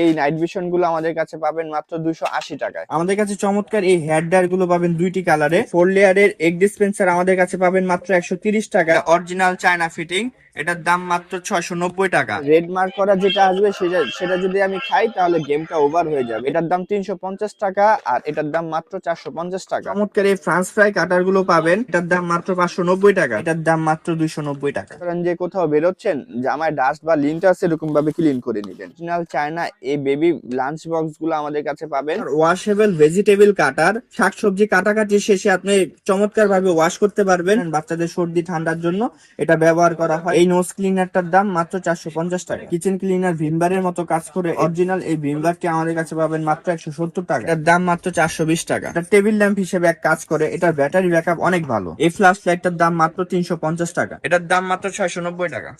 এই নাইট ভিশনগুলো আমাদের কাছে পাবেন মাত্র দুশো আশি টাকায়। আমাদের কাছে চমৎকার এই হেয়ার ড্রায়ারগুলো পাবেন দুইটি কালারে ফোর লেয়ারের এগ ডিসপেন্সার আমাদের কাছে পাবেন মাত্র একশো তিরিশ টাকা। অরিজিনাল চায়না ফিটিং এটার দাম মাত্র ছয়শো নব্বই টাকা। রেড মার্ক করা যেটা আসবে সেটা সেটা যদি আমি খাই তাহলে গেমটা ওভার হয়ে যাবে। এটার দাম তিনশো পঞ্চাশ টাকা আর এটার দাম মাত্র চারশো পঞ্চাশ টাকা। চমৎকার এই ফ্রান্স ফ্রাই কাটারগুলো পাবেন এটার দাম মাত্র পাঁচশো নব্বই টাকা। এটার দাম মাত্র দুইশো নব্বই টাকা। কারণ যে কোথাও বেরোচ্ছেন জামায় ডাস্ট বা লিন্ট আছে এরকম ভাবে ক্লিন করে নেবেন। অরিজিনাল চায়না এই বেবি লাঞ্চ বক্সগুলো আমাদের কাছে পাবেন। ওয়াশেবল ভেজিটেবল কাটার শাকসবজি কাটাকাটি শেষে আপনি চমৎকার ভাবে ওয়াশ করতে পারবেন বাচ্চাদের সর্দি ঠান্ডার জন্য। এটা ব্যবহার করা হয়। এই নোজ ক্লিনারটার দাম মাত্র চারশো পঞ্চাশ টাকা। কিচেন ক্লিনার ভিমবারের মতো কাজ করে অরিজিনাল এই ভিমবারটি আমাদের কাছে পাবেন মাত্র একশো সত্তর টাকা। এটার দাম মাত্র চারশো বিশ টাকা। এটা টেবিল ল্যাম্প হিসেবে এক কাজ করে। এটার ব্যাটারি ব্যাকআপ অনেক ভালো। এই ফ্ল্যাশ লাইটটার দাম মাত্র তিনশো পঞ্চাশ টাকা। এটার দাম মাত্র ছয়শো নব্বই টাকা।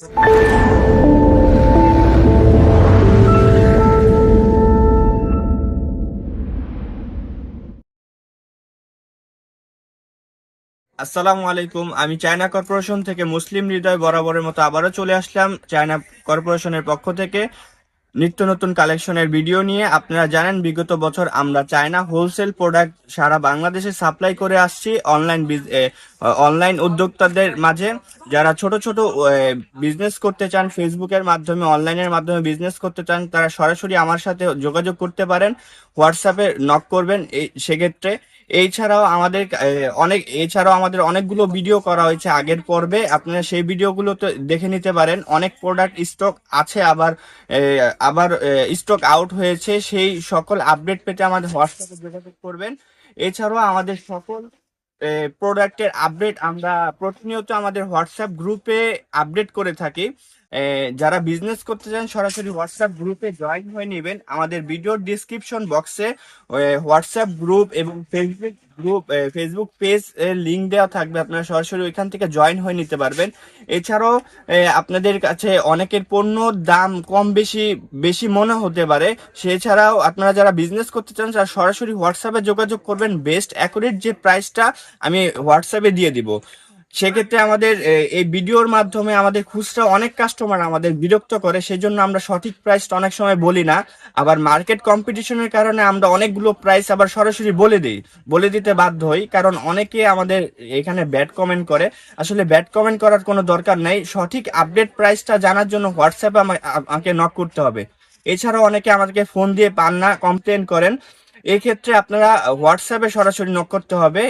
আসসালামু আলাইকুম। আমি চায়না কর্পোরেশন থেকে মুসলিম হৃদয় বরাবরের মতো আবারও চলে আসলাম চায়না কর্পোরেশনের পক্ষ থেকে। নিত্য নতুন কালেকশনের ভিডিও নিয়ে আপনারা জানেন, বিগত বছর আমরা চায়না হোলসেল প্রোডাক্ট সারা বাংলাদেশে সাপ্লাই করে আসছি অনলাইন অনলাইন উদ্যোক্তাদের মাঝে। যারা ছোট ছোট বিজনেস করতে চান, ফেসবুকের মাধ্যমে, অনলাইনের মাধ্যমে বিজনেস করতে চান, তারা সরাসরি আমার সাথে যোগাযোগ করতে পারেন, হোয়াটসঅ্যাপে নক করবেন এই সেক্ষেত্রে এছাড়াও আমাদের অনেক, এছাড়াও আমাদের অনেকগুলো ভিডিও করা হয়েছে আগের পর্বে। আপনারা সেই ভিডিওগুলো তো দেখে নিতে পারেন। অনেক প্রোডাক্ট স্টক আছে আবার আবার স্টক আউট হয়েছে। সেই সকল আপডেট পেতে আমাদের হোয়াটসঅ্যাপে যোগাযোগ করবেন। এছাড়াও আমাদের সকল প্রোডাক্টের আপডেট আমরা প্রতিনিয়ত আমাদের হোয়াটসঅ্যাপ গ্রুপে আপডেট করে থাকি। যারা বিজনেস করতে চান, সরাসরি হোয়াটসঅ্যাপ গ্রুপে জয়েন হয়ে নেবেন। আমাদের ভিডিওর ডিসক্রিপশন বক্সে হোয়াটসঅ্যাপ গ্রুপ এবং Facebook group Facebook page link দেওয়া থাকবে। আপনারা সরাসরি ওইখান থেকে জয়েন হয়ে নিতে পারবেন। এছাড়াও আপনাদের কাছে অনেকের পণ্য দাম কম বেশি বেশি মনে হতে পারে। সেছাড়াও আপনারা যারা বিজনেস করতে চান, তারা সরাসরি হোয়াটসঅ্যাপে যোগাযোগ করবেন। বেস্ট অ্যাকুরেট যে প্রাইসটা আমি হোয়াটসঅ্যাপে দিয়ে দিব। সেক্ষেত্রে আমাদের এই ভিডিওর মাধ্যমে আমাদের খুচরা অনেক কাস্টমার আমাদের বিরক্ত করে, সেজন্য আমরা সঠিক প্রাইসটা অনেক সময় বলি না। আবার মার্কেট কম্পিটিশনের কারণে আমরা অনেকগুলো প্রাইস আবার সরাসরি বলে দিই, বলে দিতে বাধ্য হই, কারণ অনেকে আমাদের এখানে ব্যাড কমেন্ট করে। আসলে ব্যাড কমেন্ট করার কোনো দরকার নাই, সঠিক আপডেট প্রাইসটা জানার জন্য হোয়াটসঅ্যাপে আমাকে নক করতে হবে। এছাড়াও অনেকে আমাদেরকে ফোন দিয়ে পান না কমপ্লেন করেন। এই ক্ষেত্রে আপনারা হোয়াটসঅ্যাপে সরাসরি নক করতে হবে।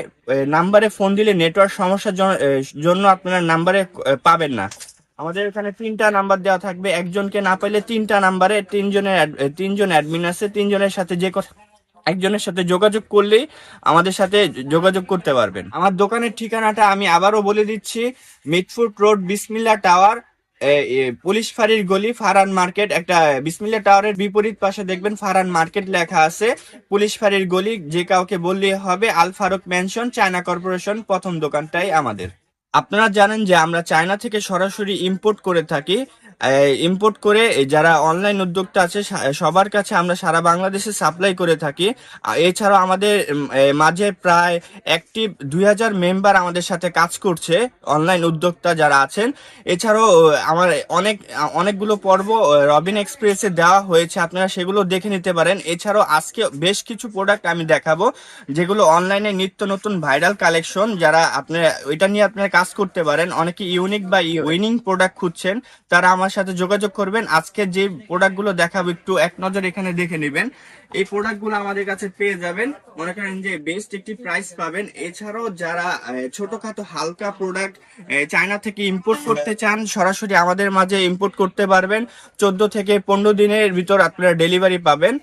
নাম্বারে ফোন দিলে নেটওয়ার্ক সমস্যার জন- জন্য আপনারা নাম্বারে পাবেন না। আমাদের এখানে তিনটা নাম্বার দেওয়া থাকবে। একজনকে না পাইলে তিনটা নাম্বারে তিনজনের তিনজন অ্যাডমিন আছে। তিনজনের সাথে যে কথা একজনের সাথে যোগাযোগ করলেই আমাদের সাথে যোগাযোগ করতে পারবেন। আমার দোকানের ঠিকানাটা আমি আবারও বলে দিচ্ছি। Mitford road, Bismillah tower police ফাঁড়ির গলি ফারান মার্কেট, একটা বিসমিল্লা টাওয়ারের বিপরীত পাশে দেখবেন ফারান মার্কেট লেখা আছে, পুলিশ ফাঁড়ির গলি, যে কাউকে বললেই হবে, Al Faruk mansion, China corporation, প্রথম দোকানটাই আমাদের। আপনারা জানেন যে আমরা চায়না থেকে সরাসরি ইম্পোর্ট করে থাকি ইম্পোর্ট করে যারা অনলাইন উদ্যোক্তা আছে সবার কাছে আমরা সারা বাংলাদেশে সাপ্লাই করে থাকি। এছাড়াও আমাদের মাঝে প্রায় অ্যাক্টিভ দুই হাজার মেম্বার আমাদের সাথে কাজ করছে অনলাইন উদ্যোক্তা যারা আছেন। এছাড়াও আমার অনেক, অনেকগুলো পর্ব রবিন এক্সপ্রেসে দেওয়া হয়েছে, আপনারা সেগুলো দেখে নিতে পারেন। এছাড়াও আজকে বেশ কিছু প্রোডাক্ট আমি দেখাবো, যেগুলো অনলাইনে নিত্য নতুন ভাইরাল কালেকশন যারা আপনারা, ওইটা নিয়ে আপনারা কাজ করতে পারেন। অনেকে ইউনিক বা উইনিং প্রোডাক্ট খুঁজছেন, তারা আমার সাথে যোগাযোগ করবেন। আজকে যে প্রোডাক্টগুলো দেখাবো, একটু এক নজর এখানে দেখে নেবেন। এই প্রোডাক্টগুলো আমাদের কাছে পেয়ে যাবেন। মনে করেন যে বেস্ট একটি প্রাইস পাবেন। এছাড়াও যারা ছোটখাটো হালকা প্রোডাক্ট চায়না থেকে ইম্পোর্ট করতে চান, সরাসরি আমাদের মাঝে ইম্পোর্ট করতে পারবেন। চোদ্দ থেকে পনেরো দিনের ভিতর আপনারা ডেলিভারি পাবেন।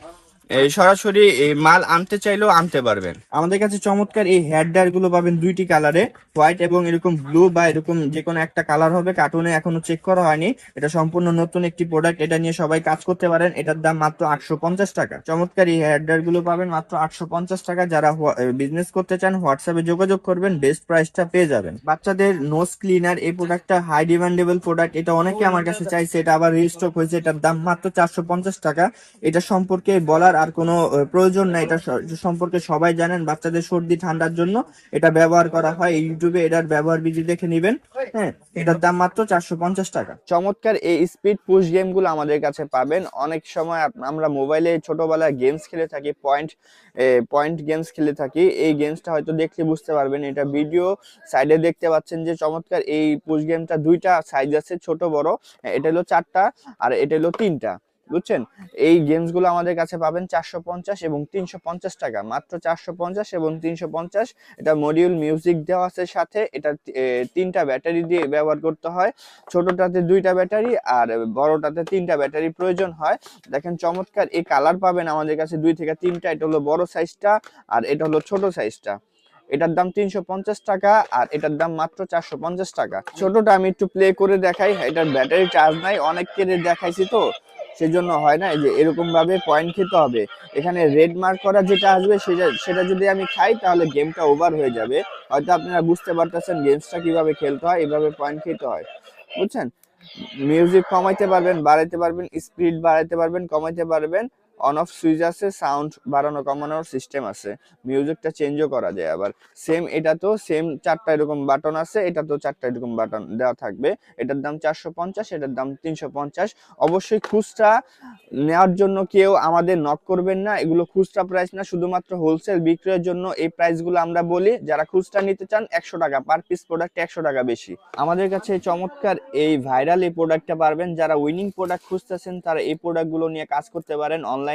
সরাসরি মাল আনতে চাইলেও আনতে পারবেন। আমাদের কাছে চমৎকার এই হেয়ার ড্রায়ারগুলো পাবেন দুইটি কালারে হোয়াইট এবং এরকম ব্লু বা এরকম যে কোনো একটা কালার হবে কার্টুনে এখনও চেক করা হয়নি। এটা সম্পূর্ণ নতুন একটি প্রোডাক্ট এটা নিয়ে সবাই কাজ করতে পারেন। এটার দাম মাত্র আটশো পঞ্চাশ টাকা। চমৎকার এই হেয়ার ড্রায়ারগুলো পাবেন মাত্র আটশো পঞ্চাশ টাকা। যারা বিজনেস করতে চান হোয়াটসঅ্যাপে যোগাযোগ করবেন বেস্ট প্রাইসটা পেয়ে যাবেন। বাচ্চাদের নোজ ক্লিনার এই প্রোডাক্টটা হাই ডিমান্ডেবল প্রোডাক্ট এটা অনেকে আমার কাছে চাইছে, এটা আবার রিস্টক হয়েছে, এটার দাম মাত্র চারশো পঞ্চাশ টাকা। এটা সম্পর্কে বলার আর কোনো প্রয়োজন নাই। এটা সম্পর্কে সবাই জানেন, বাচ্চাদের সর্দি ঠান্ডার জন্য এটা ব্যবহার করা হয়। ইউটিউবে এটার ব্যবহার বিধি দেখে নেবেন হ্যাঁ? এটার দাম মাত্র চারশো পঞ্চাশ টাকা। চমৎকার এই স্পিড পুশ গেমগুলো আমাদের কাছে পাবেন। অনেক সময় আমরা মোবাইলে ছোটবেলায় গেমস খেলে থাকি পয়েন্ট পয়েন্ট গেমস খেলে থাকি। এই গেমসটা হয়তো দেখলে বুঝতে পারবেন। এটা ভিডিও সাইডে দেখতে পাচ্ছেন যে চমৎকার এই পুশ গেমটা দুইটা সাইজ আছে, ছোট, বড়। এটা হলো চারটা আর এটা হলো তিনটা। বুঝছেন? এই গেমসগুলো আমাদের কাছে পাবেন চারশো পঞ্চাশ এবং তিনশো পঞ্চাশ টাকা। মাত্র চারশো পঞ্চাশ এবং তিনশো পঞ্চাশ। এটা মডিউল মিউজিক দেওয়া আছে সাথে। এটা তিনটা ব্যাটারি দিয়ে ব্যবহার করতে হয়। ছোটটাতে দুইটা ব্যাটারি আর বড়টাতে তিনটা ব্যাটারি প্রয়োজন হয়। দেখেন চমৎকার। এই কালার পাবেন আমাদের কাছে দুই থেকে তিনটা। এটা হলো বড় সাইজটা আর এটা হলো ছোট সাইজটা এটার দাম তিনশো পঞ্চাশ টাকা আর এটার দাম মাত্র চারশো পঞ্চাশ টাকা। ছোটটা আমি একটু প্লে করে দেখাই। এটার ব্যাটারি চার্জ নাই। অনেক কেড়ে দেখাইছি তো। সেজন্য হয় না, এই যে এরকম ভাবে পয়েন্ট খেতে হবে। এখানে রেড মার্ক করা যেটা আসবে, সেটা সেটা যদি আমি খাই, তাহলে গেমটা ওভার হয়ে যাবে। হয়তো আপনারা বুঝতে পারতেছেন গেমসটা কীভাবে খেলতে হয় এভাবে পয়েন্ট খেতে হয়। বুঝছেন? মিউজিক কমাইতে পারবেন, বাড়াইতে পারবেন স্পিড বাড়াইতে পারবেন, কমাইতে পারবেন। অন অফ সুইচ আছে, সাউন্ড বাড়ানো, কমানোর সিস্টেম আছে। মিউজিকটা চেঞ্জও করা যায় আবার। সেম এটা তো, সেম চারটা এরকম বাটন আছে, এটা তো চারটা এরকম বাটন দেওয়া থাকবে। এটার দাম চারশো পঞ্চাশ, এটার দাম তিনশো পঞ্চাশ। অবশ্যই খুচরা নেওয়ার জন্য কেউ আমাদের নক করবেন না। এগুলো খুচরা প্রাইস না, শুধুমাত্র হোলসেল বিক্রয়ের জন্য এই প্রাইসগুলো আমরা বলি। যারা খুচরা নিতে চান, একশো টাকা পার পিস প্রোডাক্ট একশো টাকা বেশি। আমাদের কাছে চমৎকার এই ভাইরাল এই প্রোডাক্টটা পারবেন। যারা উইনিং প্রোডাক্ট খুঁজতেছেন, তারা এই প্রোডাক্টগুলো নিয়ে কাজ করতে পারেন। অনলাইনে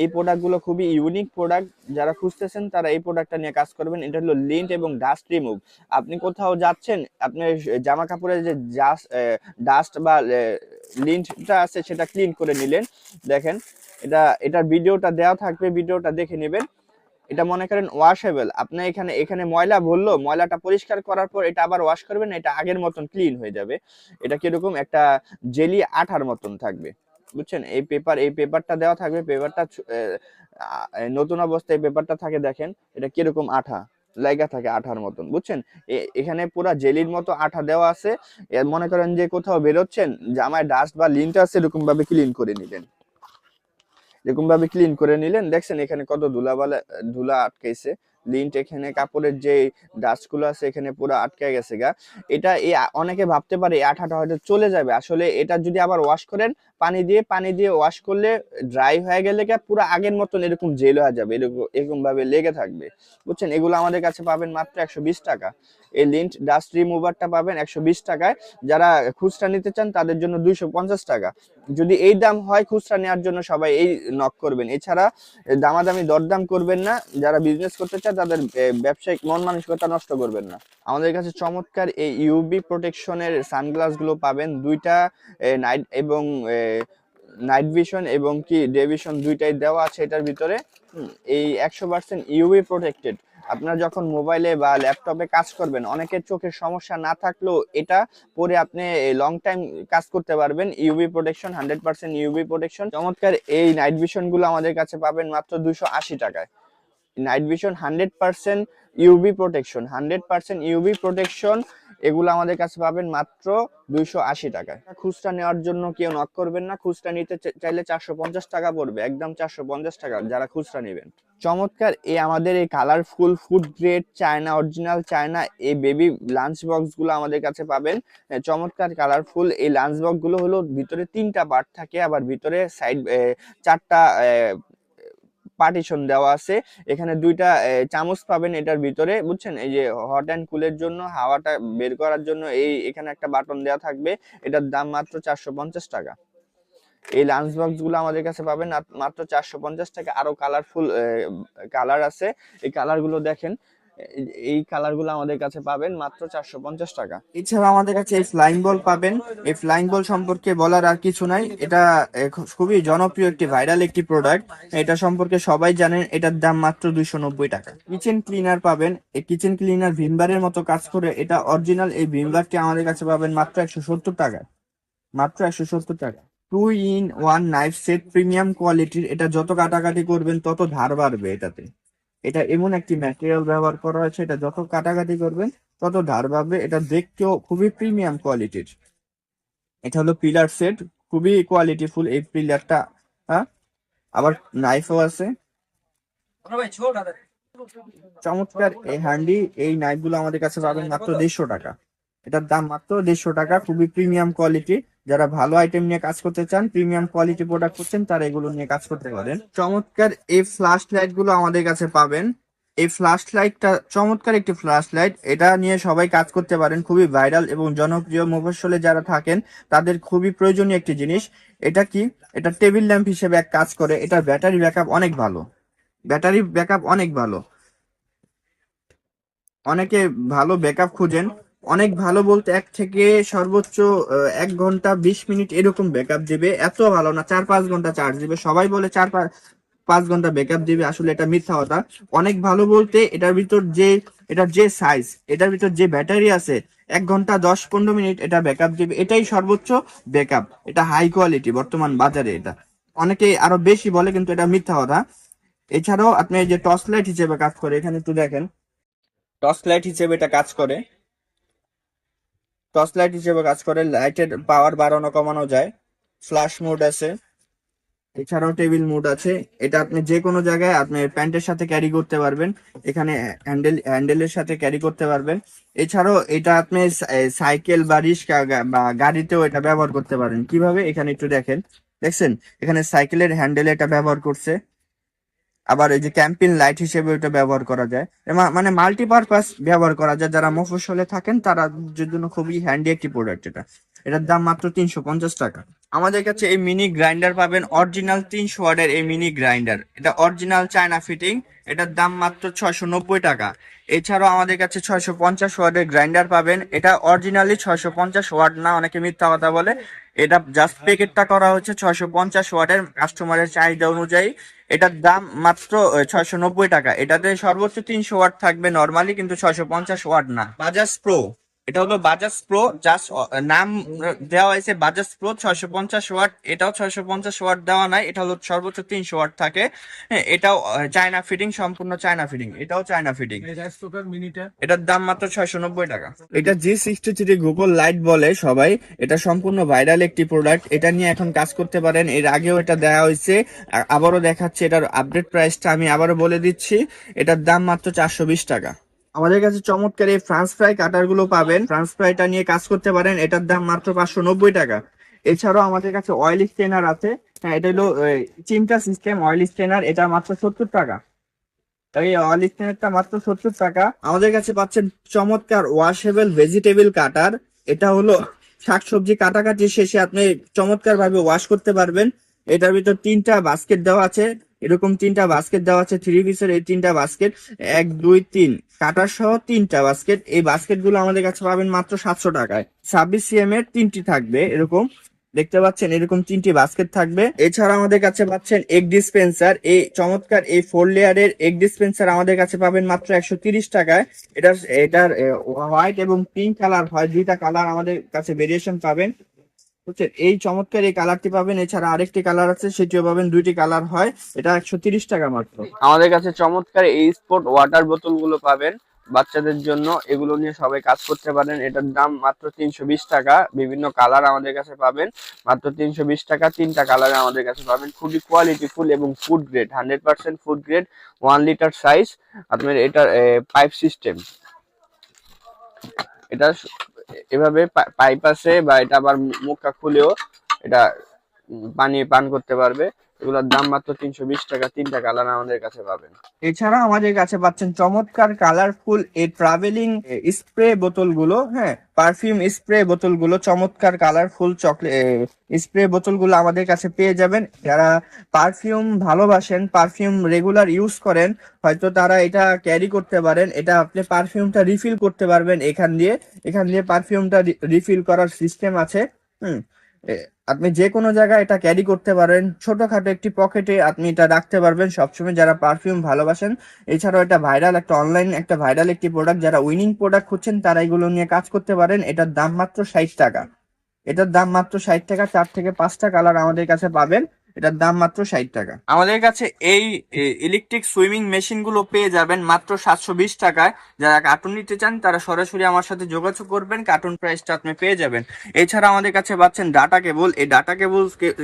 এই প্রোডাক্টগুলো খুবই ইউনিক প্রোডাক্ট যারা খুঁজতেছেন তারা এই প্রোডাক্টটা নিয়ে কাজ করবেন। এটা হলো লিন্ট এবং ডাস্ট রিমুভ আপনি কোথাও যাচ্ছেন আপনার জামা কাপড়ের যে ডাস্ট বা লিন্টটা আছে সেটা ক্লিন করে নিলেন। দেখেন, এটা, এটার ভিডিওটা দেওয়া থাকবে, ভিডিওটা দেখে নেবেন। এটা মনে করেন ওয়াশেবল আপনি এখানে এখানে ময়লা বলল ময়লাটা পরিষ্কার করার পর এটা আবার ওয়াশ করবেন, এটা আগের মতন ক্লিন হয়ে যাবে। এটা কীরকম? একটা জেলি আঠার মতন থাকবে। বুঝছেন? এই পেপার এই পেপারটা দেওয়া থাকবে পেপারটা নতুন অবস্থায় পেপারটা থাকে, দেখেন, এটা কীরকম আঠা? লাগা থাকে আঠার মতন, বুঝছেন? এখানে পুরা জেলির মতো আঠা দেওয়া আছে। এর মনে করেন যে কোথাও বেরোচ্ছেন, জামায় ডাস্ট বা লিনটা আছে এরকম ভাবে ক্লিন করে নিলেন এরকম ভাবে ক্লিন করে নিলেন, দেখছেন এখানে কত ধুলা বালা ধুলা আটকাইছে। লিন্ট এখানে, কাপড়ের যে ডাস্টগুলো আছে এখানে পুরো আটকে গেছে গা। এটা এই অনেকে ভাবতে পারে এই আঠাটা হয়তো চলে যাবে। আসলে এটা যদি আবার ওয়াশ করেন, পানি দিয়ে পানি দিয়ে ওয়াশ করলে ড্রাই হয়ে গেলে পুরো আগের মতন এরকম জেল হয়ে যাবে, এরকম এরকম ভাবে লেগে থাকবে। বুঝছেন? এগুলো আমাদের কাছে পাবেন মাত্র একশো বিশ টাকা। এই লিন্ট ডাস্ট রিমুভারটা পাবেন একশো বিশ টাকায়। যারা খুচরা নিতে চান তাদের জন্য দুইশো পঞ্চাশ টাকা। যদি এই দাম হয় খুচরা নেওয়ার জন্য সবাই এই নক করবেন। এছাড়া দামাদামি, দরদাম করবেন না। যারা বিজনেস করতে চায়, তাদের ব্যবসায়িক মন মানসিকতা নষ্ট করবেন না। আমাদের কাছে চমৎকার এই ইউবি প্রোটেকশনের সানগ্লাসগুলো পাবেন। দুইটা নাইট এবং নাইট ভিশন এবং কি ডে ভিশন দুইটাই দেওয়া আছে এটার ভিতরে। এই একশো পার্সেন্ট ইউবি প্রোটেক্টেড আপনারা যখন মোবাইলে বা ল্যাপটপে কাজ করবেন, অনেকের চোখের সমস্যা না থাকলেও এটা পরে আপনি লং টাইম কাজ করতে পারবেন। UV protection hundred percent UV protection চমৎকার, এই নাইট ভিশনগুলো আমাদের কাছে পাবেন মাত্র দুশো আশি টাকায়। Night vision hundred percent UV protection hundred percent UV protection এগুলো আমাদের কাছে পাবেন মাত্র দুইশো আশি টাকায়। খুচরা নেওয়ার জন্য কেউ নক করবেন না, খুচরা নিতে চাইলে চারশো পঞ্চাশ টাকা পড়বে, একদম চারশো পঞ্চাশ টাকা যারা খুচরা নেবেন। চমৎকার, এই আমাদের এই colourful food grade China original China এই বেবি লাঞ্চ বক্সগুলো আমাদের কাছে পাবেন। চমৎকার কালারফুল এই লাঞ্চ বক্সগুলো হলো ভিতরে তিনটা পার্ট থাকে, আবার ভিতরে সাইড চারটা পার্টিশন দেওয়া আছে। এখানে দুইটা চামচ পাবেন এটার ভিতরে, বুঝছেন? এই যে হট অ্যান্ড কুলের জন্য, হাওয়াটা বের করার জন্য এই এখানে একটা বাটন দেওয়া থাকবে। এটার দাম মাত্র চারশো পঞ্চাশ টাকা। এই লাঞ্চ বক্সগুলো আমাদের কাছে পাবেন, মাত্র চারশো পঞ্চাশ টাকা। আরও কালারফুল কালার আছে। এই কালারগুলো দেখেন। এই- এই কালারগুলো আমাদের কাছে পাবেন মাত্র চারশো পঞ্চাশ টাকা। এছাড়া আমাদের কাছে এই ফ্লাইং বল পাবেন। এই ফ্লাইং বল সম্পর্কে বলার আর কিছু নাই। এটা খুবই জনপ্রিয় একটি ভাইরাল একটি প্রোডাক্ট এটা সম্পর্কে সবাই জানেন, এটার দাম মাত্র দুইশো নব্বই টাকা। কিচেন ক্লিনার পাবেন। এই কিচেন ক্লিনার ভিমবারের মতো কাজ করে এটা অরিজিনাল এই ভিমবারটি আমাদের কাছে পাবেন মাত্র একশো সত্তর টাকা। মাত্র একশো সত্তর টাকা। Two in one knife set premium কোয়ালিটির এটা যত কাটাকাটি করবেন, তত ধার বাড়বে এটাতে। এটা এমন একটি ম্যাটেরিয়াল ব্যবহার করা হয়েছে, এটা যত কাটাকাটি করবেন, তত ধার পাবে এটা দেখতেও খুবই প্রিমিয়াম কোয়ালিটির এটা হলো পিলার সেট খুবই কোয়ালিটিফুল এই পিলারটা হ্যাঁ? আবার নাইফও আছে। চমৎকার, এই হ্যান্ডি এই নাইফগুলো আমাদের কাছে পাবেন মাত্র দেড়শো টাকা। এটার দাম মাত্র দেড়শো টাকা, খুবই প্রিমিয়াম কোয়ালিটি যারা ভালো আইটেম নিয়ে কাজ করতে চান প্রিমিয়াম কোয়ালিটি প্রোডাক্ট করছেন তারা এগুলো নিয়ে কাজ করতে পারেন। চমৎকার এই ফ্ল্যাশ লাইটগুলো আমাদের কাছে পাবেন। এই ফ্ল্যাশ লাইটটা চমৎকার একটি ফ্ল্যাশ লাইট এটা নিয়ে সবাই কাজ করতে পারেন, খুবই ভাইরাল এবং জনপ্রিয় মফস্বলে যারা থাকেন, তাদের খুবই প্রয়োজনীয় একটি জিনিস। এটা কি? এটা টেবিল ল্যাম্প হিসেবে এক কাজ করে। এটার ব্যাটারি ব্যাকআপ অনেক ভালো। ব্যাটারি ব্যাকআপ অনেক ভালো। অনেকে ভালো ব্যাকআপ খুঁজেন। অনেক ভালো বলতে এক থেকে সর্বোচ্চ এক ঘণ্টা বিশ মিনিট এরকম ব্যাকআপ দিবে। এত ভালো না, চার পাঁচ ঘণ্টা চার্জ দিবে। সবাই বলে চার পাঁচ পাঁচ ঘণ্টা ব্যাকআপ দিবে, আসলে এটা মিথ্যা কথা। অনেক ভালো বলতে এটার ভিতর যে, এটার যে সাইজ এটার ভিতর যে ব্যাটারি আছে, এক ঘণ্টা দশ পনেরো মিনিট এটা ব্যাকআপ দিবে। এটাই সর্বোচ্চ ব্যাকআপ এটা হাই কোয়ালিটি বর্তমান বাজারে এটা। অনেকে আরও বেশি বলে, কিন্তু এটা মিথ্যা কথা। এছাড়াও আপনি যে টর্চ লাইট হিসেবে কাজ করে, এখানে একটু দেখেন। টর্চ লাইট হিসেবে এটা কাজ করে। টর্চ লাইট হিসেবে কাজ করে, লাইটের পাওয়ার বাড়ানো, কমানো যায়। ফ্ল্যাশ মোড আছে। এছাড়াও টেবিল মোড আছে। এটা আপনি যে কোনো জায়গায় আপনি প্যান্টের সাথে ক্যারি করতে পারবেন। এখানে হ্যান্ডেল, হ্যান্ডেলের সাথে ক্যারি করতে পারবেন। এছাড়াও এটা আপনি সাইকেল বা রিক্সা বা গাড়িতেও এটা ব্যবহার করতে পারেন। কীভাবে? এখানে একটু দেখেন। দেখছেন? এখানে সাইকেলের হ্যান্ডেলে এটা ব্যবহার করছে। আবার এই যে ক্যাম্পিং লাইট হিসেবে এটা ব্যবহার করা যায়। মানে মাল্টিপারপাস ব্যবহার করা যায়। যারা মফস্বলে থাকেন, তারা জন্য খুবই হ্যান্ডি একটি প্রোডাক্ট এটা। এটার দাম মাত্র তিনশো পঞ্চাশ টাকা। আমাদের কাছে এই মিনি গ্রাইন্ডার পাবেন। অরিজিনাল তিনশো ওয়ার্ডের এই মিনি গ্রাইন্ডার এটা অরিজিনাল চায়না ফিটিং এটার দাম মাত্র ছয়শো নব্বই টাকা। এছাড়াও আমাদের কাছে ছয়শো পঞ্চাশ ওয়ার্ডের গ্রাইন্ডার পাবেন। এটা অরিজিনালি ছয়শো পঞ্চাশ ওয়াট না, অনেকে মিথ্যা কথা বলে। এটা জাস্ট প্যাকেটটা করা হচ্ছে ছয়শো পঞ্চাশ ওয়াটের। কাস্টমারের চাহিদা অনুযায়ী এটার দাম মাত্র ছয়শো নব্বই টাকা। এটাতে সর্বোচ্চ তিনশো ওয়াট থাকবে নর্মালি কিন্তু ছয়শো পঞ্চাশ ওয়াট না। বাজাজ প্রো এটা হলো বাজাজ প্রো জাস্ট নাম দেওয়া হয়েছে বাজাজ প্রো ছয়শো পঞ্চাশ ওয়াট। এটাও ছয়শো পঞ্চাশ ওয়াট দেওয়া নাই এটা হলো সর্বোচ্চ তিনশো ওয়াট থাকে। হ্যাঁ এটাও চায়না ফিটিং সম্পূর্ণ চায়না ফিটিং এটাও চায়না ফিটিং এটার দাম মাত্র ছয়শো নব্বই টাকা। এটা G sixty three Google light বলে সবাই এটা সম্পূর্ণ ভাইরাল একটি প্রোডাক্ট এটা নিয়ে এখন কাজ করতে পারেন। এর আগেও এটা দেওয়া হয়েছে। আবারও দেখাচ্ছে এটার আপডেট প্রাইসটা আমি আবারও বলে দিচ্ছি। এটার দাম মাত্র চারশো বিশ টাকা। আমাদের কাছে চমৎকার এই ফ্রান্স ফ্রাই কাটারগুলো পাবেন। ফ্রান্স ফ্রাইটা নিয়ে কাজ করতে পারেন। এটার দাম মাত্র পাঁচশো নব্বই টাকা। এছাড়াও আমাদের কাছে অয়েল স্টেনার আছে। হ্যাঁ এটা হলো চিমটা সিস্টেম অয়েল স্টেনার এটা মাত্র সত্তর টাকা। অয়েল স্টেনারটা মাত্র সত্তর টাকা। আমাদের কাছে পাচ্ছেন চমৎকার ওয়াশেবল ভেজিটেবল কাটার এটা হলো শাকসবজি কাটাকাটি শেষে আপনি চমৎকার ভাবে ওয়াশ করতে পারবেন। এটার ভিতর তিনটা বাস্কেট দেওয়া আছে। এরকম তিনটা বাস্কেট দেওয়া আছে থ্রি পিসের এই তিনটা বাস্কেট এক, দুই, তিন। কাটার সহ তিনটা বাস্কেট এই বাস্কেটগুলো আমাদের কাছে পাবেন মাত্র সাতশো টাকায়। ছাব্বিশ সিএম এর তিনটি থাকবে এরকম। দেখতে পাচ্ছেন এরকম তিনটি বাস্কেট থাকবে। এছাড়া আমাদের কাছে পাচ্ছেন এগ ডিসপেন্সার এই চমৎকার এই ফোর লেয়ারের এগ ডিসপেন্সার আমাদের কাছে পাবেন মাত্র একশো তিরিশ টাকায়। এটার এটার হোয়াইট এবং পিঙ্ক কালার হয়, দুইটা কালার আমাদের কাছে ভেরিয়েশন পাবেন। বুঝছেন? এই চমৎকার এই কালারটি পাবেন। এছাড়া আরেকটি কালার আছে, সেটিও পাবেন। দুইটি কালার হয়। এটা একশো তিরিশ টাকা মাত্র। আমাদের কাছে চমৎকার এই স্পোর্ট ওয়াটার বোতলগুলো পাবেন বাচ্চাদের জন্য। এগুলো নিয়ে সবাই কাজ করতে পারেন। এটার দাম মাত্র তিনশো বিশ টাকা। বিভিন্ন কালার আমাদের কাছে পাবেন। মাত্র তিনশো বিশ টাকা। তিনটা কালার আমাদের কাছে পাবেন। খুবই কোয়ালিটি ফুল এবং food grade hundred percent food grade one litre size আপনার এটার পাইপ সিস্টেম এটা এভাবে পাইপ আছে বা এটা আবার মুখটা খুলেও এটা পানি পান করতে পারবে। এগুলোর দাম মাত্র তিনশো বিশ টাকা, তিনটা কালার আমাদের কাছে পাবেন। এছাড়া আমাদের কাছে পাচ্ছেন চমৎকার কালারফুল এই ট্রাভেলিং স্প্রে বোতলগুলো হ্যাঁ পারফিউম স্প্রে বোতলগুলো, চমৎকার কালারফুল চকলেট স্প্রে বোতলগুলো আমাদের কাছে পেয়ে যাবেন। যারা পারফিউম ভালোবাসেন পারফিউম রেগুলার ইউজ করেন, হয়তো তারা এটা ক্যারি করতে পারেন। এটা আপনি পারফিউমটা রিফিল করতে পারবেন এখান দিয়ে। এখান দিয়ে পারফিউমটা রিফিল করার সিস্টেম আছে। হুম আপনি যে কোনো জায়গায় এটা ক্যারি করতে পারেন। ছোটখাটো একটি পকেটে আপনি এটা রাখতে পারবেন সবসময়। যারা পারফিউম ভালোবাসেন, এছাড়াও এটা ভাইরাল একটা অনলাইন একটা ভাইরাল একটি প্রোডাক্ট যারা উইনিং প্রোডাক্ট খুঁজছেন, তারা এগুলো নিয়ে কাজ করতে পারেন। এটার দাম মাত্র ষাট টাকা। এটার দাম মাত্র ষাট টাকা, চার থেকে পাঁচটা কালার আমাদের কাছে পাবেন। এটার দাম মাত্র ষাট টাকা। আমাদের কাছে এই ইলেকট্রিক সুইমিং মেশিনগুলো পেয়ে যাবেন মাত্র সাতশো বিশ টাকায়। যারা কার্টুন নিতে চান তারা সরাসরি আমার সাথে যোগাযোগ করবেন কার্টুন প্রাইসটা আপনি পেয়ে যাবেন। এছাড়া আমাদের কাছে পাচ্ছেন ডাটা কেবল এই ডাটা কেবল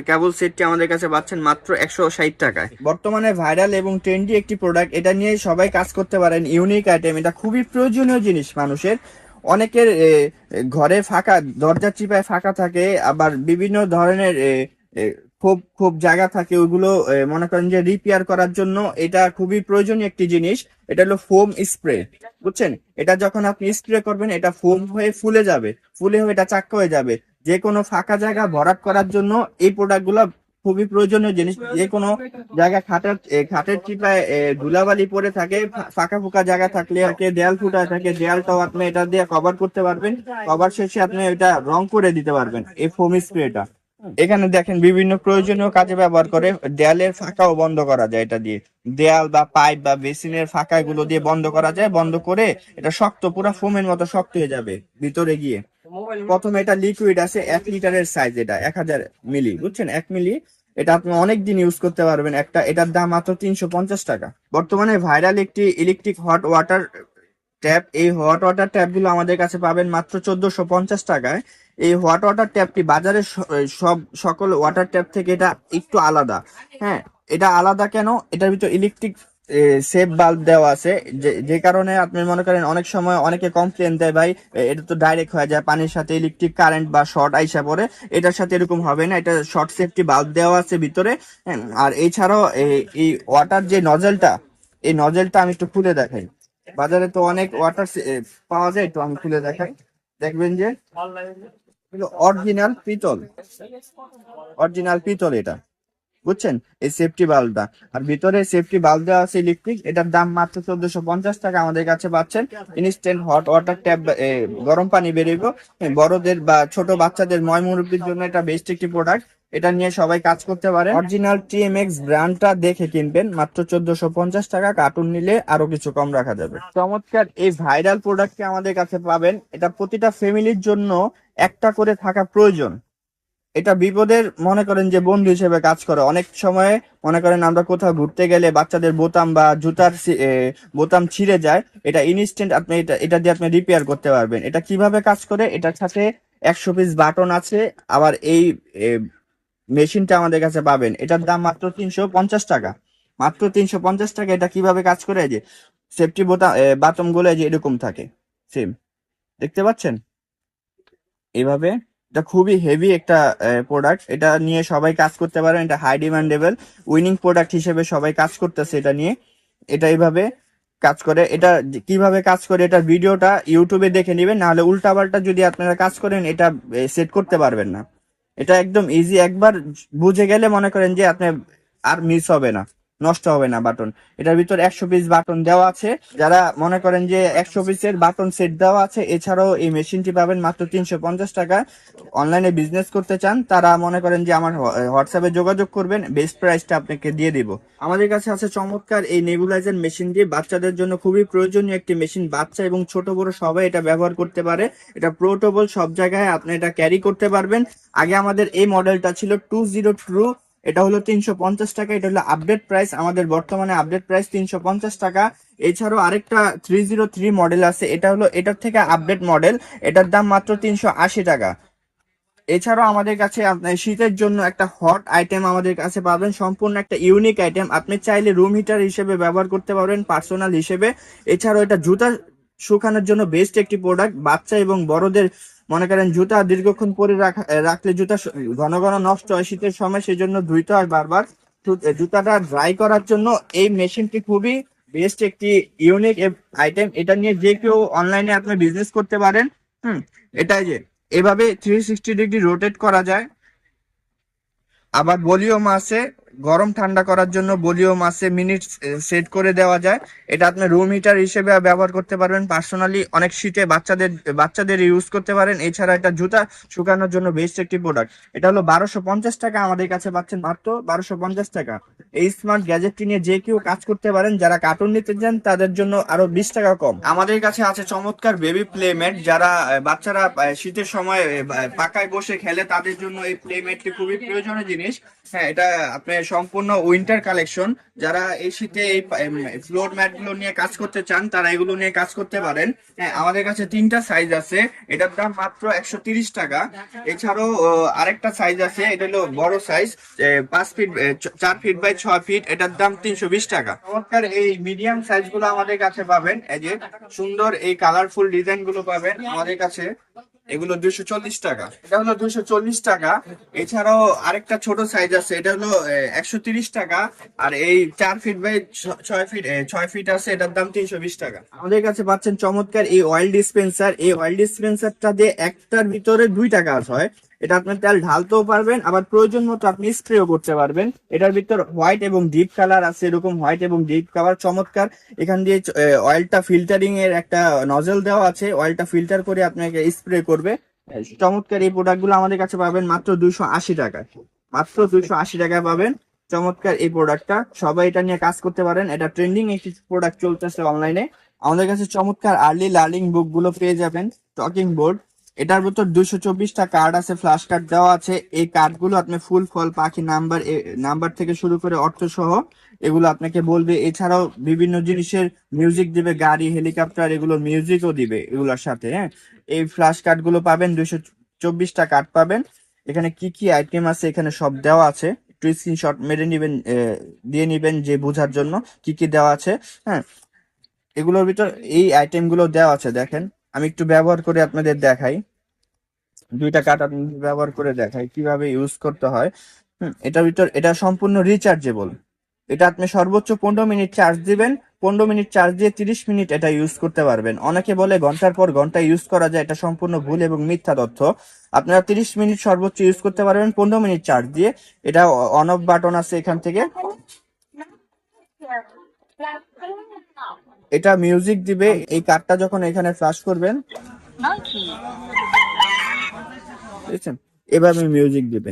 কেবল সেটটি আমাদের কাছে পাচ্ছেন মাত্র একশো ষাট টাকায়। বর্তমানে ভাইরাল এবং ট্রেন্ডি একটি প্রোডাক্ট এটা নিয়ে সবাই কাজ করতে পারেন। ইউনিক আইটেম এটা খুবই প্রয়োজনীয় জিনিস মানুষের। অনেকের ঘরে ফাঁকা দরজার চিপায় ফাঁকা থাকে আবার বিভিন্ন ধরনের খুব খুব জায়গা থাকে ওইগুলো মনে করেন যে রিপেয়ার করার জন্য এটা খুবই প্রয়োজনীয় একটি জিনিস এটা হলো ফোম স্প্রে বুঝছেন? এটা যখন আপনি স্প্রে করবেন এটা ফোম হয়ে ফুলে যাবে ফুলে হয়ে এটা চাক্কা হয়ে যাবে। যে কোনো ফাঁকা জায়গা ভরাট করার জন্য এই প্রোডাক্টগুলো খুবই প্রয়োজনীয় জিনিস। যে কোনো জায়গা খাটের খাটের চিপায় এ, ধুলাবালি পড়ে থাকে ফাঁকা ফুকা জায়গা থাকলে আর দেয়াল ফুটা থাকে দেয়ালটাও আপনি এটা দিয়ে কভার করতে পারবেন। কভার শেষে আপনি এটা রং করে দিতে পারবেন এই ফোম স্প্রেটা এখানে দেখেন বিভিন্ন প্রয়োজনীয় কাজে ব্যবহার করে দেয়ালের ফাঁকাও বন্ধ করা যায় এটা দিয়ে। দেয়াল বা পাইপ বা বেসিনের ফাঁকা গুলো দিয়ে বন্ধ করা যায়, বন্ধ করে এটা শক্ত, পুরো ফোমের মতো শক্ত হয়ে যাবে ভিতরে গিয়ে। প্রথমে এটা লিকুইড আছে, এক লিটারের সাইজ এটা, এক হাজার মিলি, বুঝছেন? এক মিলি, এটা আপনি অনেক দিন ইউজ করতে পারবেন। একটা, এটার দাম মাত্র তিনশো পঞ্চাশ টাকা। বর্তমানে ভাইরাল একটি ইলেকট্রিক হট ওয়াটার ট্যাপ এই হট ওয়াটার ট্যাপগুলো আমাদের কাছে পাবেন মাত্র চোদ্দশো পঞ্চাশ টাকায়। এই হট ওয়াটার ট্যাপটি বাজারে সব সকল ওয়াটার ট্যাপ থেকে এটা একটু আলাদা। হ্যাঁ এটা আলাদা কেন? এটার ভিতর ইলেকট্রিক সেফ বাল্ব দেওয়া আছে। যে কারণে আপনি মনে করেন অনেক সময় অনেকে কমপ্লেন দেয় ভাই এটা তো ডাইরেক্ট হয়ে যায় পানির সাথে ইলেকট্রিক কারেন্ট বা শর্ট আইসা পড়ে। এটার সাথে এরকম হবে না এটা শর্ট সেফটি বাল্ব দেওয়া আছে ভিতরে। হ্যাঁ, আর এছাড়াও এই ওয়াটার যে নজেলটা এই নজেলটা আমি একটু খুলে দেখাই। বাজারে তো অনেক ওয়াটার পাওয়া যায় তো আমি খুলে দেখাই। দেখবেন যে অরিজিনাল পিতল। অরিজিনাল পিতল এটা। বুঝছেন? এই সেফটি বাল্বটা আর ভিতরে সেফটি বাল্ব দেওয়া আছে ইলেকট্রিক এটার দাম মাত্র চোদ্দশো পঞ্চাশ টাকা আমাদের কাছে পাচ্ছেন। ইনস্ট্যান্ট হট ওয়াটার ট্যাপ গরম পানি বেরোইব। হ্যাঁ, বড়দের বা ছোট বাচ্চাদের ময় মুরব্বীর জন্য এটা বেস্ট একটি প্রোডাক্ট এটা নিয়ে সবাই কাজ করতে পারে। অরিজিনাল টিএমএক্স ব্র্যান্ডটা দেখে কিনবেন। মাত্র চোদ্দশো পঞ্চাশ টাকা। কার্টুন নিলে আরও কিছু কম রাখা যাবে। চমৎকার এই ভাইরাল প্রোডাক্টটি আমাদের কাছে পাবেন। এটা প্রতিটা ফ্যামিলির জন্য একটা করে থাকা প্রয়োজন। এটা বিপদের, মনে করেন যে বন্ধু হিসেবে কাজ করে। অনেক সময় মনে করেন আমরা কোথাও ঘুরতে গেলে বাচ্চাদের বোতাম বা জুতার বোতাম ছিঁড়ে যায়। এটা ইনস্ট্যান্ট আপনি এটা এটা দিয়ে আপনি রিপেয়ার করতে পারবেন। এটা কীভাবে কাজ করে? এটার সাথে একশো পিস বাটন আছে। আবার এই মেশিনটা আমাদের কাছে পাবেন। এটার দাম মাত্র তিনশো পঞ্চাশ টাকা। মাত্র তিনশো পঞ্চাশ টাকা। এটা কীভাবে কাজ করে? যে সেফটি বোতাম বাটনগুলো যে এরকম থাকে। সেম দেখতে পাচ্ছেন? এইভাবে এটা খুবই হেভি একটা প্রোডাক্ট এটা নিয়ে সবাই কাজ করতে পারেন। এটা হাই ডিমান্ডেবল উইনিং প্রোডাক্ট হিসেবে সবাই কাজ করতেছে এটা নিয়ে। এটা এইভাবে কাজ করে। এটা কীভাবে কাজ করে এটার ভিডিওটা ইউটিউবে দেখে নেবেন। নাহলে উল্টাপাল্টা যদি আপনারা কাজ করেন, এটা সেট করতে পারবেন না। এটা একদম ইজি একবার বুঝে গেলে মনে করেন যে আপনি আর মিস হবে না। নষ্ট হবে না বাটন। এটার ভিতর একশো পিস বাটন দেওয়া আছে। যারা মনে করেন যে একশো পিসের বাটন সেট দেওয়া আছে, এছাড়াও এই মেশিনটি পাবেন মাত্র তিনশো পঞ্চাশ টাকা। অনলাইনে বিজনেস করতে চান, তারা মনে করেন যে আমার হোয়াটসঅ্যাপে যোগাযোগ করবেন বেস্ট প্রাইসটা আপনাকে দিয়ে দিব। আমাদের কাছে আছে চমৎকার এই নেবুলাইজার মেশিনটি বাচ্চাদের জন্য খুবই প্রয়োজনীয় একটি মেশিন বাচ্চা এবং ছোট বড় সবাই এটা ব্যবহার করতে পারে। এটা পোর্টেবল সব জায়গায় আপনি এটা ক্যারি করতে পারবেন। আগে আমাদের এই মডেলটা ছিল টু জিরো টু এটা হলো তিনশো পঞ্চাশ টাকা, এটা হলো আপডেট প্রাইস আমাদের বর্তমানে আপডেট প্রাইস তিনশো পঞ্চাশ টাকা। এছাড়াও আরেকটা থ্রি জিরো থ্রি মডেল আছে, এটা হলো এটার থেকে আপডেট মডেল এটার দাম মাত্র তিনশো আশি টাকা। এছাড়াও আমাদের কাছে শীতের জন্য একটা হট আইটেম আমাদের কাছে পাবেন, সম্পূর্ণ একটা ইউনিক আইটেম আপনি চাইলে রুম হিটার হিসেবে ব্যবহার করতে পারবেন পার্সোনাল হিসেবে। এছাড়াও এটা জুতা শুকানোর জন্য বেস্ট একটি প্রোডাক্ট বাচ্চা এবং বড়দের মনে করেন জুতা দীর্ঘক্ষণ পরে রাখা- রাখলে জুতা ঘন ঘন নষ্ট হয় শীতের সময় সেই জন্য ধুইতে হয় বারবার। জুতাটা ড্রাই করার জন্য এই মেশিনটি খুবই বেস্ট একটি ইউনিক আইটেম এটা নিয়ে যে কেউ অনলাইনে আপনি বিজনেস করতে পারেন, হুম এটাই যে, এভাবে থ্রি সিক্সটি ডিগ্রি রোটেট করা যায়। আবার ভলিউম আছে গরম ঠান্ডা করার জন্য ভলিউম আছে মিনিট সেট করে দেওয়া যায়। এটা আপনি রুম হিটার হিসেবে ব্যবহার করতে পারবেন। পার্সোনালি অনেক শীতে বাচ্চাদের বাচ্চাদের ইউজ করতে পারেন। এছাড়া এটা জুতা শুকানোর জন্য বেস্ট একটি প্রোডাক্ট এটা হলো বারোশো পঞ্চাশ টাকা আমাদের কাছে পাচ্ছেন মাত্র বারোশো পঞ্চাশ টাকা। এই স্মার্ট গ্যাজেটটি নিয়ে যে কেউ কাজ করতে পারেন, যারা কার্টুন নিতে চান, তাদের জন্য আরও বিশ টাকা কম। আমাদের কাছে আছে চমৎকার বেবি প্লেমেট যারা বাচ্চারা শীতের সময় পাকায় বসে খেলে, তাদের জন্য এই প্লেমেটটি খুবই প্রয়োজনীয় জিনিস। হ্যাঁ এটা আপনার সম্পূর্ণ উইন্টার কালেকশন যারা এই শীতে এই ফ্লোর ম্যাটগুলো নিয়ে কাজ করতে চান, তারা এগুলো নিয়ে কাজ করতে পারেন। হ্যাঁ আমাদের কাছে তিনটা সাইজ আছে। এটার দাম মাত্র একশো তিরিশ টাকা। এছাড়াও আরেকটা সাইজ আছে, এটা হলো বড় সাইজ পাঁচ ফিট চার ফিট বাই ছয় ফিট এটার দাম তিনশো বিশ টাকা। চমৎকার, এই মিডিয়াম সাইজগুলো আমাদের কাছে পাবেন। এই যে সুন্দর এই কালারফুল ডিজাইনগুলো পাবেন আমাদের কাছে। এগুলো চল্লিশ টাকা। এটা হলো দুশো চল্লিশ টাকা। এছাড়াও আরেকটা ছোট সাইজ আছে, এটা হলো একশো তিরিশ টাকা। আর এই চার ফিট বাই ছয় ফিট ছয় ফিট আছে, এটার দাম তিনশো বিশ টাকা। আমাদের কাছে পাচ্ছেন চমৎকার এই অয়েল ডিসপেন্সার এই অয়েল ডিসপেন্সারটা দিয়ে একটার ভিতরে দুইটা কাজ হয়। এটা আপনি তেল ঢালতেও পারবেন, আবার প্রয়োজন মতো আপনি স্প্রেও করতে পারবেন। এটার ভিতর হোয়াইট এবং ডিপ কালার আছে, এরকম হোয়াইট এবং ডিপ কালার চমৎকার। এখান দিয়ে অয়েলটা ফিল্টারিং এর একটা নজল দেওয়া আছে অয়েলটা ফিল্টার করে আপনাকে স্প্রে করবে। চমৎকার এই প্রোডাক্টগুলো আমাদের কাছে পাবেন মাত্র দুইশো আশি টাকায়। মাত্র দুইশো আশি টাকায় পাবেন চমৎকার এই প্রোডাক্টটা সবাই এটা নিয়ে কাজ করতে পারেন। এটা ট্রেন্ডিং একটি প্রোডাক্ট চলতেছে অনলাইনে আমাদের কাছে চমৎকার আর্লি লার্নিং বুকগুলো পেয়ে যাবেন টকিং বোর্ড এটার ভিতর দুশো চব্বিশটা কার্ড আছে ফ্ল্যাশ কার্ড দেওয়া আছে। এই কার্ডগুলো আপনি ফুল ফল পাখি নাম্বার নাম্বার থেকে শুরু করে অর্থ সহ এগুলো আপনাকে বলবে। এছাড়াও বিভিন্ন জিনিসের মিউজিক দিবে, গাড়ি হেলিকপ্টার এগুলো মিউজিকও দিবে এগুলোর সাথে হ্যাঁ? এই ফ্ল্যাশ কার্ডগুলো পাবেন দুশো চব্বিশটা কার্ড পাবেন। এখানে কি কি আইটেম আছে এখানে সব দেওয়া আছে। একটু স্ক্রিনশট মেরে নিবেন দিয়ে নিবেন যে বোঝার জন্য কি কি দেওয়া আছে হ্যাঁ? এগুলোর ভিতর এই আইটেমগুলো দেওয়া আছে, দেখেন। আমি একটু ব্যবহার করে আপনাদের দেখাই। দুইটা কাঠ আপনি ব্যবহার করে দেখাই, কীভাবে ইউজ করতে হয়। এটার ভিতর, এটা সম্পূর্ণ রিচার্জেবল এটা আপনি সর্বোচ্চ পনেরো মিনিট চার্জ দিবেন, পনেরো মিনিট চার্জ দিয়ে তিরিশ মিনিট এটা ইউজ করতে পারবেন। অনেকে বলে ঘণ্টার পর ঘণ্টা ইউজ করা যায়, এটা সম্পূর্ণ ভুল এবং মিথ্যা তথ্য। আপনারা তিরিশ মিনিট সর্বোচ্চ ইউজ করতে পারবেন, পনেরো মিনিট চার্জ দিয়ে। এটা অন অফ বাটন আছে এখান থেকে। এটা মিউজিক দিবে। এই কার্ডটা যখন এখানে ফ্লাশ করবেন, বুঝছেন? এভাবে মিউজিক দিবে।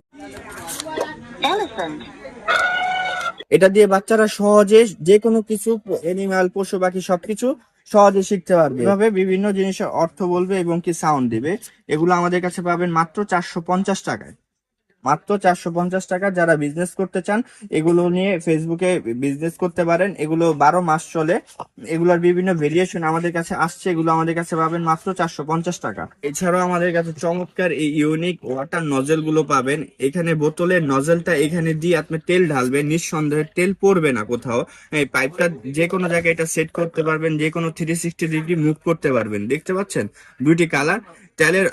এটা দিয়ে বাচ্চারা সহজে যে কোনো কিছু এনিম্যাল পশু, পাখি, সবকিছু সহজে শিখতে পারবে। এভাবে বিভিন্ন জিনিসের অর্থ বলবে এবং কি সাউন্ড দিবে। এগুলো আমাদের কাছে পাবেন মাত্র চারশো পঞ্চাশ টাকায়। মাত্র চারশো পঞ্চাশ টাকা যারা বিজনেস করতে চান, এগুলো নিয়ে ফেসবুকে বিজনেস করতে পারেন। এগুলো বারো মাস চলে। এগুলোর বিভিন্ন ভেরিয়েশন আমাদের কাছে আসছে। এগুলো আমাদের কাছে পাবেন মাত্র চারশো পঞ্চাশ টাকা। এছাড়াও আমাদের কাছে চমৎকার এই ইউনিক ওয়াটার নজেলগুলো পাবেন। এখানে বোতলের নজেলটা এখানে দিয়ে আপনি তেল ঢালবেন। নিঃসন্দেহে তেল পড়বে না কোথাও। এই পাইপটা যে কোনো জায়গায় এটা সেট করতে পারবেন। যে কোনো থ্রি সিক্সটি ডিগ্রি মুভ করতে পারবেন। দেখতে পাচ্ছেন? দুইটি কালার তেলের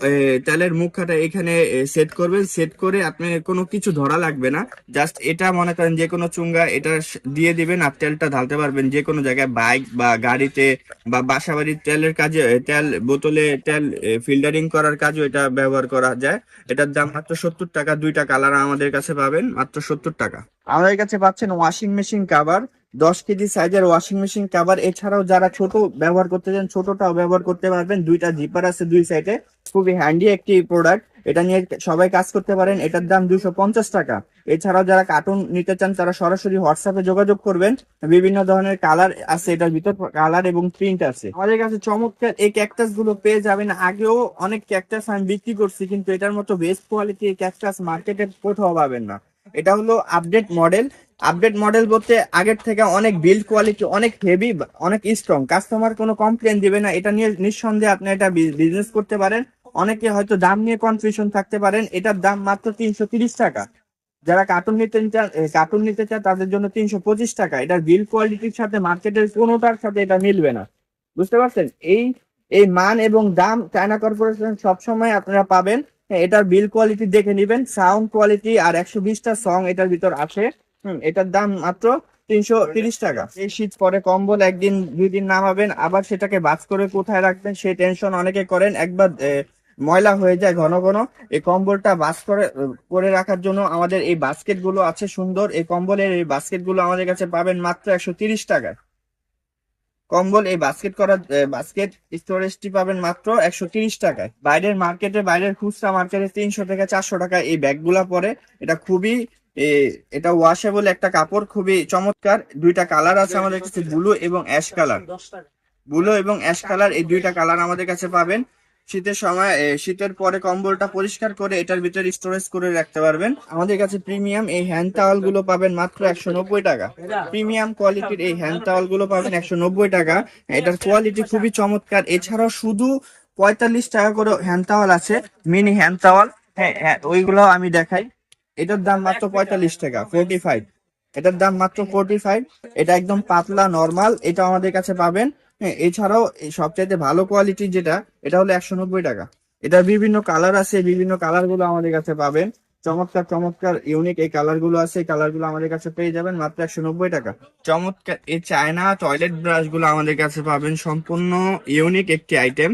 তেলের মুখটা এখানে সেট করবেন। সেট করে আপনি কোনো কিছু ধরা লাগবে না। জাস্ট এটা মনে করেন যে কোনো চুঙ্গা, এটা দিয়ে দিবেন আর তেলটা ঢালতে পারবেন যে কোনো জায়গায় বাইক বা গাড়িতে বা বাসা বাড়ির তেলের কাজে তেল বোতলে তেল ফিল্টারিং করার কাজও এটা ব্যবহার করা যায়। এটার দাম মাত্র সত্তর টাকা, দুইটা কালার আমাদের কাছে পাবেন, মাত্র সত্তর টাকা। আমাদের কাছে পাচ্ছেন ওয়াশিং মেশিন কাভার দশ কেজি সাইজের ওয়াশিং মেশিন কাভার এছাড়াও যারা ছোট ব্যবহার করতে চান, ছোটটাও ব্যবহার করতে পারবেন। দুইটা জিপার আছে দুই সাইডে খুবই হ্যান্ডি একটি প্রোডাক্ট এটা নিয়ে সবাই কাজ করতে পারেন, এটার দাম দুশো পঞ্চাশ টাকা। এছাড়াও যারা কার্টুন নিতে চান, তারা সরাসরি হোয়াটসঅ্যাপে যোগাযোগ করবেন। বিভিন্ন ধরনের কালার আছে এটার ভিতর কালার এবং প্রিন্ট আছে। আমাদের কাছে চমৎকার এই ক্যাকটাসগুলো পেয়ে যাবেন। আগেও অনেক ক্যাকটাস আমি বিক্রি করছি, কিন্তু এটার মতো বেস্ট কোয়ালিটি ক্যাকটাস মার্কেটে কোথাও পাবেন না। এটা হলো আপডেট মডেল আপডেট মডেল বলতে আগের থেকে অনেক বিল্ড কোয়ালিটি অনেক হেভি অনেক স্ট্রং কাস্টমার কোনো কমপ্লেন দিবে না। এটা নিয়ে নিঃসন্দেহে আপনি এটা বিজনেস করতে পারেন। অনেকে হয়তো দাম নিয়ে কনফিউশন থাকতে পারেন। এটার দাম মাত্র তিনশো তিরিশ টাকা। যারা কার্টুন নিতে চান কার্টুন নিতে চান, তাদের জন্য তিনশো পঁচিশ টাকা। এটার বিল কোয়ালিটির সাথে মার্কেটের কোনোটার সাথে এটা মিলবে না। বুঝতে পারছেন? এই এই মান এবং দাম চায়না কর্পোরেশন সবসময় আপনারা পাবেন। এটার বিল কোয়ালিটি দেখে নেবেন সাউন্ড কোয়ালিটি আর একশো বিশটা সং এটার ভিতর আছে। এটার দাম মাত্র তিনশো তিরিশ টাকা। এই শীত পরে কম্বল একদিন দুই দিন নামাবেন, আবার সেটাকে বাস করে কোথায় রাখবেন সেই টেনশন অনেকে করেন। একবার ময়লা হয়ে যায় ঘন ঘন। এই কম্বলটা বাস করে করে রাখার জন্য আমাদের এই বাস্কেটগুলো আছে সুন্দর। এই কম্বলের এই বাস্কেটগুলো আমাদের কাছে পাবেন মাত্র একশো তিরিশ টাকায়। কম্বল এই বাস্কেট করা বাস্কেট স্টোরেজটি পাবেন মাত্র একশো তিরিশ টাকায়। বাইরের মার্কেটে বাইরের খুচরা মার্কেটে তিনশো থেকে চারশো টাকা এই ব্যাগগুলা পরে। এটা খুবই এটা ওয়াশেবল একটা কাপড় খুবই চমৎকার। দুইটা কালার আছে আমাদের কাছে ব্লু এবং অ্যাশ কালার ব্লু এবং অ্যাশ কালার এই দুইটা কালার আমাদের কাছে পাবেন। শীতের সময় শীতের পরে কম্বলটা পরিষ্কার করে এটার ভিতরে স্টোরেজ করে রাখতে পারবেন। আমাদের কাছে প্রিমিয়াম এই হ্যান্ড টাওয়ালগুলো পাবেন মাত্র একশো নব্বই টাকা। প্রিমিয়াম কোয়ালিটির এই হ্যান্ড টাওয়ালগুলো পাবেন একশো নব্বই টাকা। এটার কোয়ালিটি খুবই চমৎকার। এছাড়াও শুধু পঁয়তাল্লিশ টাকা করে হ্যান্ড টাওয়াল আছে মিনি হ্যান্ড টাওয়াল হ্যাঁ ওইগুলো আমি দেখাই। এটার দাম মাত্র পঁয়তাল্লিশ টাকা ফোর্টি ফাইভ এটার দাম মাত্র ফোর্টি ফাইভ এটা একদম পাতলা নর্মাল এটা আমাদের কাছে পাবেন। হ্যাঁ এছাড়াও সবচাইতে ভালো কোয়ালিটির যেটা, এটা হলো একশো নব্বই টাকা। এটার বিভিন্ন কালার আছে, বিভিন্ন কালারগুলো আমাদের কাছে পাবেন। চমৎকার চমৎকার ইউনিক এই কালারগুলো আছে, এই কালারগুলো আমাদের কাছে পেয়ে যাবেন মাত্র একশো নব্বই টাকা। চমৎকার, এই চায়না টয়লেট ব্রাশগুলো আমাদের কাছে পাবেন। সম্পূর্ণ ইউনিক একটি আইটেম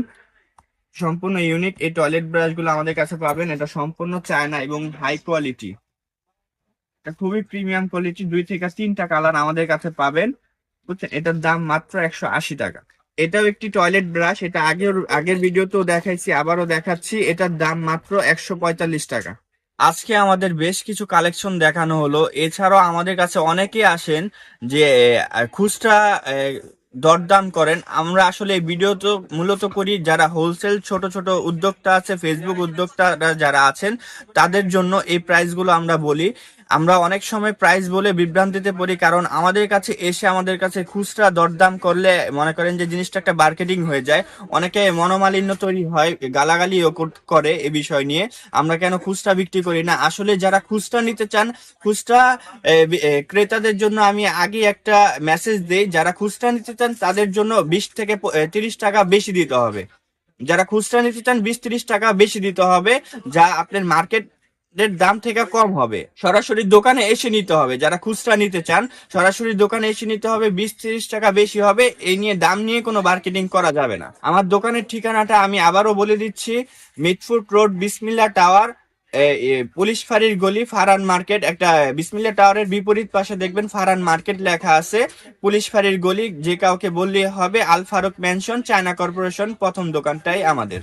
সম্পূর্ণ ইউনিক এই টয়লেট ব্রাশগুলো আমাদের কাছে পাবেন। এটা সম্পূর্ণ চায়না এবং হাই কোয়ালিটি এটা খুবই প্রিমিয়াম কোয়ালিটি দুই থেকে তিনটা কালার আমাদের কাছে পাবেন। বুঝছেন? এটার দাম মাত্র একশো আশি টাকা। এটাও একটি টয়লেট ব্রাশ এটা আগের আগের ভিডিওতেও দেখাইছি, আবারও দেখাচ্ছি, এটার দাম মাত্র একশো পঁয়তাল্লিশ টাকা। আজকে আমাদের বেশ কিছু কালেকশন দেখানো হলো। এছাড়াও আমাদের কাছে অনেকেই আসেন যে খুচরা দরদাম করেন। আমরা আসলে এই ভিডিও তো মূলত করি যারা হোলসেল ছোট ছোট উদ্যোক্তা আছে ফেসবুক উদ্যোক্তারা যারা আছেন, তাদের জন্য এই প্রাইসগুলো আমরা বলি। আমরা অনেক সময় প্রাইস বলে বিভ্রান্তিতে পড়ি, কারণ আমাদের কাছে এসে আমাদের কাছে খুচরা দরদাম করলে মনে করেন যে জিনিসটা একটা মার্কেটিং হয়ে যায়। অনেকে মনোমালিন্য তৈরি হয়, গালাগালিও করে এ বিষয় নিয়ে। আমরা কেন খুচরা বিক্রি করি না? আসলে যারা খুচরা নিতে চান, খুচরা ক্রেতাদের জন্য আমি আগে একটা মেসেজ দেই, যারা খুচরা নিতে চান, তাদের জন্য বিশ থেকে তিরিশ টাকা বেশি দিতে হবে। যারা খুচরা নিতে চান, বিশ, তিরিশ টাকা বেশি দিতে হবে, যা আপনার মার্কেট এর দাম থেকে কম হবে। সরাসরি দোকানে এসে নিতে হবে। যারা খুচরা নিতে চান, সরাসরি দোকানে এসে নিতে হবে। বিশ তিরিশ টাকা বেশি হবে। এই নিয়ে দাম নিয়ে কোনো মার্কেটিং করা যাবে না। আমার দোকানের ঠিকানাটা আমি আবারও বলে দিচ্ছি। Mitford road, Bismillah tower police ফাঁড়ির গলি ফারান মার্কেট। একটা, বিসমিল্লা টাওয়ারের বিপরীত পাশে দেখবেন ফারান মার্কেট লেখা আছে। পুলিশ ফাঁড়ির গলি, যে কাউকে বললে হবে। Al Faruk mansion, China corporation, প্রথম দোকানটাই আমাদের।